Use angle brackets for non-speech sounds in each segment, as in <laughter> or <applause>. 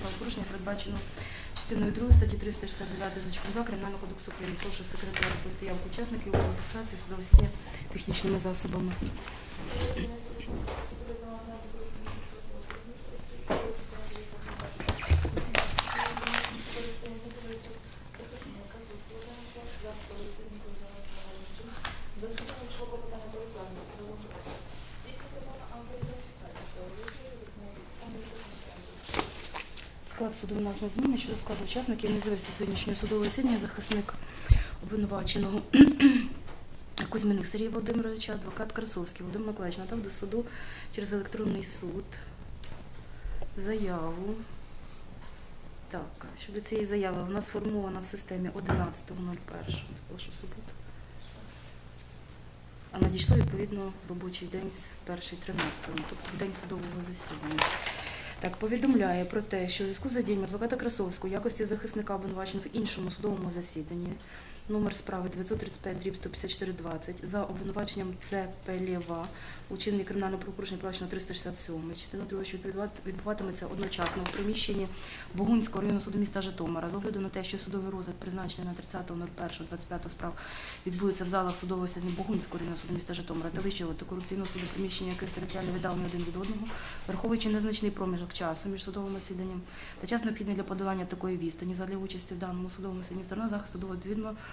правопорушення передбачено частиною 2 статті 369 значком 2 Кримінального кодексу України. Прошу секретаря про явку учасників у фіксації судового засідання технічними засобами. Суду у нас не змінний. Щодо складу учасників не завести сьогоднішнього судового засідання захисник обвинуваченого <clears throat> Кузьминих Сергія Володимировича, адвокат Красовський Володимир Миколаївич надав до суду через електронний суд заяву. Так, щодо цієї заяви вона сформована в системі 11.01, прошу суботу. А надійшло відповідно в робочий день перший 13, тобто в день судового засідання. Так, повідомляє про те, що в зв'язку з задіянням адвоката Красовського якості захисника обвинуваченого в іншому судовому засіданні номер справи 935 дріб 15420 за обвинуваченням Це Пелєва у чиненні кримінального правопорушення проваджено 367 частина 2, що відбува- відбуватиметься одночасно у приміщенні Богунського районного суду міста Житомира. З огляду на те, що судовий розгляд призначений на 30.01.25 справ відбудеться в залах судового засідання Богунського районного суду міста Житомира та Вищого антикорупційного суду приміщення, яких територіально віддалені один від одного, враховуючи незначний проміжок часу між судовим засіданням та час необхідний для подолання такої відстані задля участі в даному судовому засіданні сторона захисту доводить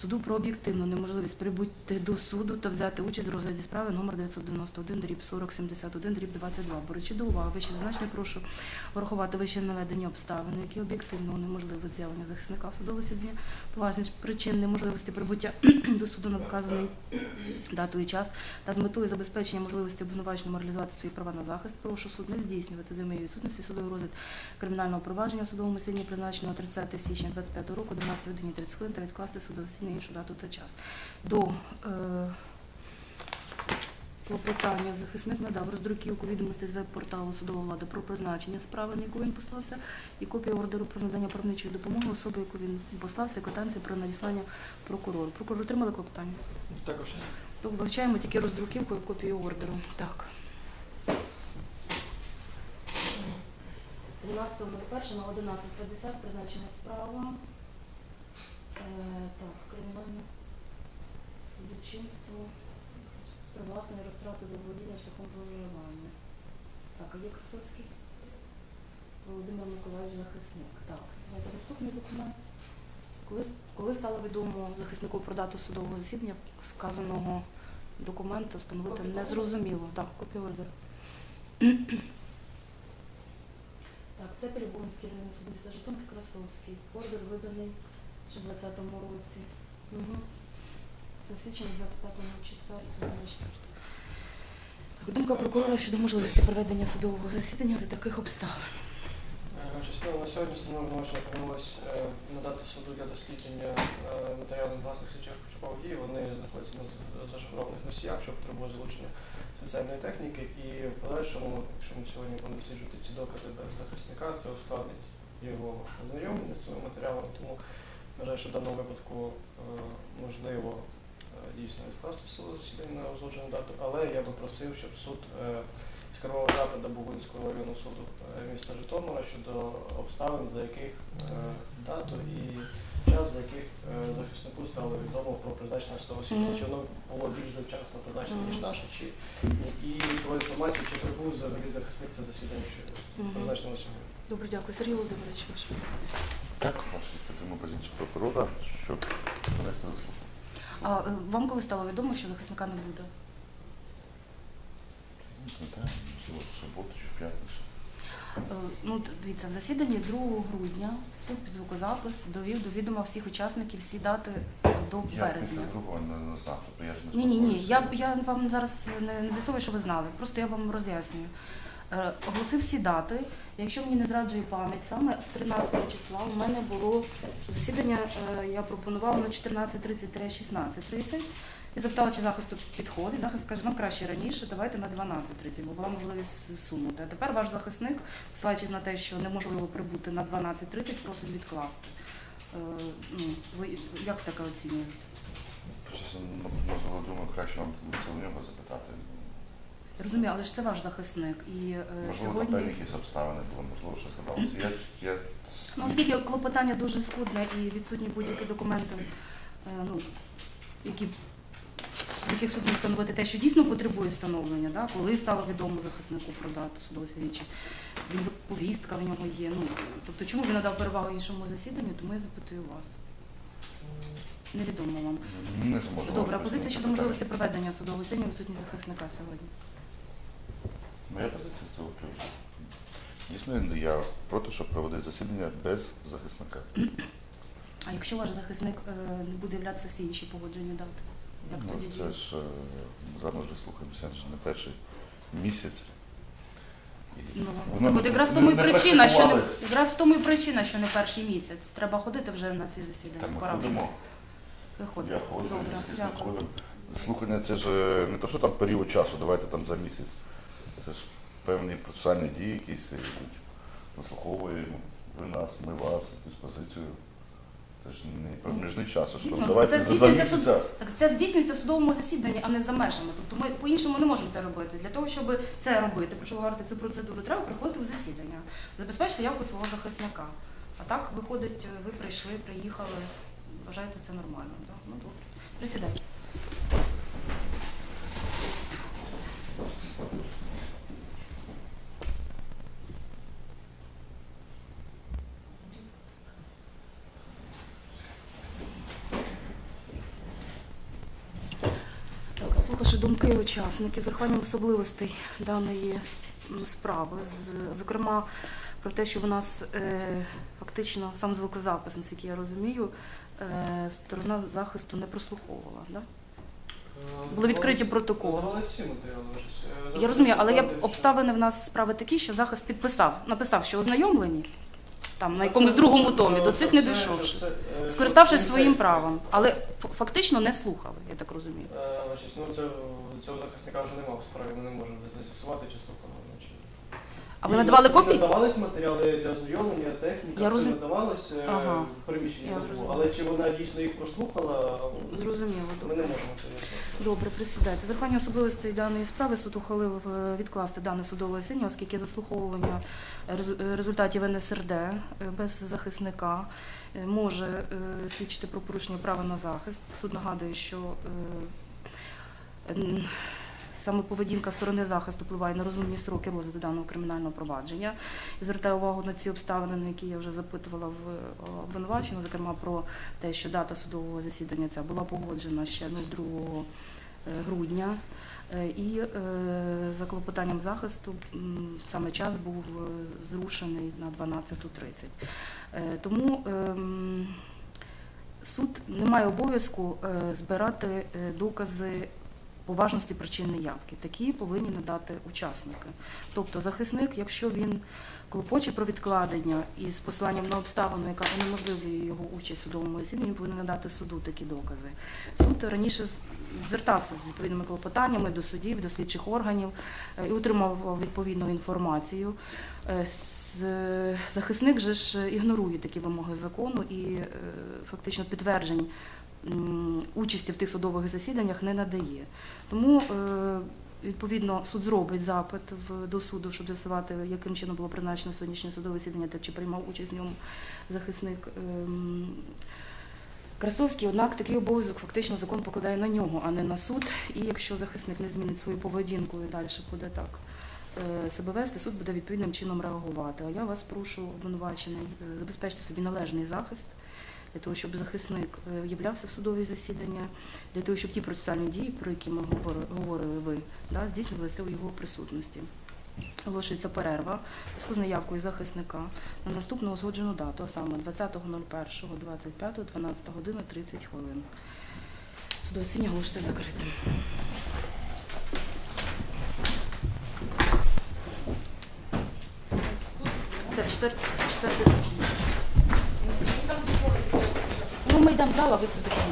суду про об'єктивну неможливість прибути до суду та взяти участь в розгляді справи номер 991 дріб 4071 дріб 22. Беручи до уваги вище зазначено, прошу врахувати вище наведені обставини, які об'єктивно унеможливить з'явлення захисника в судове засідання, поважних причин неможливості прибуття <clears throat> до суду на вказаний дату і час та з метою забезпечення можливості обвинуваченому реалізувати свої права на захист, прошу суд не здійснювати за моєї відсутності судовий розгляд кримінального провадження в судовому засіданні, призначеного 30 січня 25 року, 12 годині 30 хвилин, та відкласти судове засідання на іншу дату та час. До е, клопотання захисник надав роздруківку відомостей з веб-порталу судова влада про призначення справи, на яку він послався, і копію ордеру про надання правничої допомоги особи, яку він послався, квитанція про надіслання прокурору. Прокурор отримали клопотання? Також вивчаємо тільки роздруківку і копію ордеру. Так. 12.01 на 11.50 призначена справа. Е, так, кримінальне судочинство, привласнення розтрати за володіння шляхом зловживання. Так, а є Красовський? Володимир Миколаївич захисник. Так, давайте наступний документ. Коли, коли стало відомо захиснику про дату судового засідання, сказаного документу встановити незрозуміло. Так, копію ордеру. Так, це Перебонський районний суд міста Житомир Красовський. Ордер виданий ще в 20-му році. Угу. Засвідчений 25.04. Думка прокурора щодо можливості проведення судового засідання за таких обставин. частина на сьогодні встановлено, що планувалось е, надати суду для дослідження е, матеріалів власних слідчих початкових дій. Вони знаходяться на зашифрованих носіях, що потребує залучення спеціальної техніки. І в подальшому, якщо ми сьогодні будемо досліджувати ці докази без захисника, це ускладнить його ознайомлення з цими матеріалами. Тому вважаю, що в даному випадку е, можливо е, дійсно відкласти судове засідання на узгоджену дату, але я би просив, щоб суд е, скерував запит до Бугунського районного суду міста Житомира щодо обставин, за яких дату і час, за яких захиснику стало відомо про призначення судового засідання, чи воно було більш завчасно призначено, ніж наше, чи. І про інформацію, чи прибув взагалі захисник це засідання, Мгм. призначено сьогодні. Добре, дякую. Сергій Володимирович, позиція. Так, вашу підтримую позицію прокурора, щоб донести до суду. А е, вам коли стало відомо, що захисника не буде? Не пам'ятаю, можливо, в суботу чи в п'ятницю. Е, Ну, д- дивіться, в засіданні 2 грудня суд під звукозапис довів до відома всіх учасників всі дати е, до Я після березня. другого не, не знав, тобто я ж не Ні, ні, ні. Я, я вам зараз не, не з'ясовую, що ви знали. Просто я вам роз'яснюю. Е, Оголосив всі дати. Якщо мені не зраджує пам'ять, саме 13 числа у мене було засідання, е, я пропонувала на 14.30-16.30. І запитала, чи захисту підходить. Захист каже, нам краще раніше, давайте на 12.30, бо була можливість зсунути. А тепер ваш захисник, посилаючись на те, що неможливо прибути на 12.30, просить відкласти. Е, Ну, ви як таке оцінюєте? Чесно, ну, можливо, думаю, краще вам це у нього запитати. Розумію, але ж це ваш захисник. І е, Можливо, там сьогодні, певні якісь обставини були, можливо, щось згадалося. Я, я... ну, оскільки клопотання дуже скудне і відсутні будь-які документи, е, ну, які з яких суд міг встановити те, що дійсно потребує встановлення, да? коли стало відомо захиснику про дату судового слідчі, він повістка в нього є. Ну, тобто, чому він надав перевагу іншому засіданню, тому я запитую вас. Невідомо вам. не зможу. Добре, а позиція щодо можливості проведення судового у відсутність захисника сьогодні. Моя позиція з цього приводу. Дійсно, я проти, щоб проводити засідання без захисника. А якщо ваш захисник е, не буде являтися всі інші погоджені дати? Як Ну, тоді це діяти? ж е, зараз вже слухаємося вже не перший місяць. І Ну, воно от якраз в тому і не причина, що не практикувалось. якраз в тому і причина, що не перший місяць. Треба ходити вже на ці засідання. Та ми Пора вже ходимо. виходити. Я ходжу, Добре, дякую. Слухання це ж е, не то, що там період часу, давайте там за місяць. Це ж певні процесуальні дії, якісь йдуть. Заслуховуємо ви нас, ми вас, якусь позицію. Це ж не проміжний час, що там давайте це здійснюється в місяця. Так це здійснюється в судовому засіданні, а не за межами. Тобто ми по-іншому не можемо це робити. Для того, щоб це робити, про що ви говорите цю процедуру, треба приходити в засідання, забезпечити явку свого захисника. А так, виходить, ви прийшли, приїхали, вважаєте це нормально. Да? Ну. Присідайте. Так, слухавши думки учасників з урахуванням особливостей даної справи, зокрема про те, що в нас е, фактично сам звукозапис, наскільки я розумію, е, сторона захисту не прослуховувала. Да? Е, Були відкриті протоколи. Я розумію, але я обставини в нас справи такі, що захист підписав, написав, що ознайомлені там на якомусь другому томі, до цих не дійшовши, е, скориставшись своїм правом, але фактично не слухали, я так розумію. Е, значить, Ну, це, цього захисника вже немає в справі, ми не можемо з'ясувати, чи слухали. А ви надавали копії? Надавались матеріали для ознайомлення, техніка, Я все розум- надавалось е, Ага. в приміщенні Я ВДУ. зрозуміла. Але чи вона дійсно їх прослухала, Зрозуміло, ми добре. не можемо це з'ясувати. Добре, присідайте. З урахуванням особливостей даної справи суд ухвалив е, відкласти дане судове засідання, оскільки заслуховування резу- е, результатів НСРД е, без захисника е, може е, свідчити про порушення права на захист. Суд нагадує, що е, н- саме поведінка сторони захисту впливає на розумні сроки розгляду даного кримінального провадження. І звертаю увагу на ці обставини, на які я вже запитувала в е, обвинувачення, зокрема про те, що дата судового засідання ця була погоджена ще ну, 2 е, грудня. Е, І за клопотанням захисту саме час був зрушений на 12.30. Е, Тому ем, суд не має обов'язку збирати докази поважності причини явки. Такі повинні надати учасники. Тобто захисник, якщо він клопоче про відкладення із посиланням на обставину, яка унеможливлює його участь у судовому засіданні, він повинен надати суду такі докази. Суд раніше звертався з відповідними клопотаннями до судів, до слідчих органів е, і отримав відповідну інформацію. Е, Захисник же ж ігнорує такі вимоги закону і е, фактично підтверджень участі в тих судових засіданнях не надає. Тому е, Відповідно, суд зробить запит до суду, щоб з'ясувати, яким чином було призначено сьогоднішнє судове засідання та чи приймав участь в ньому захисник ем, Красовський. Однак такий обов'язок фактично закон покладає на нього, а не на суд. І якщо захисник не змінить свою поведінку і далі буде так е, себе вести, суд буде відповідним чином реагувати. А я вас прошу, обвинувачений, е, забезпечте собі належний захист для того, щоб захисник е, являвся в судові засідання, для того, щоб ті процесуальні дії, про які ми говорили, ви, да, здійснювалися у його присутності. Оголошується перерва з наявкою захисника на наступну узгоджену дату, а саме 20.01.25, 12 година 30 хвилин. Судове оголошується закритим. Це четвертий, четвертий зала, ви собі там.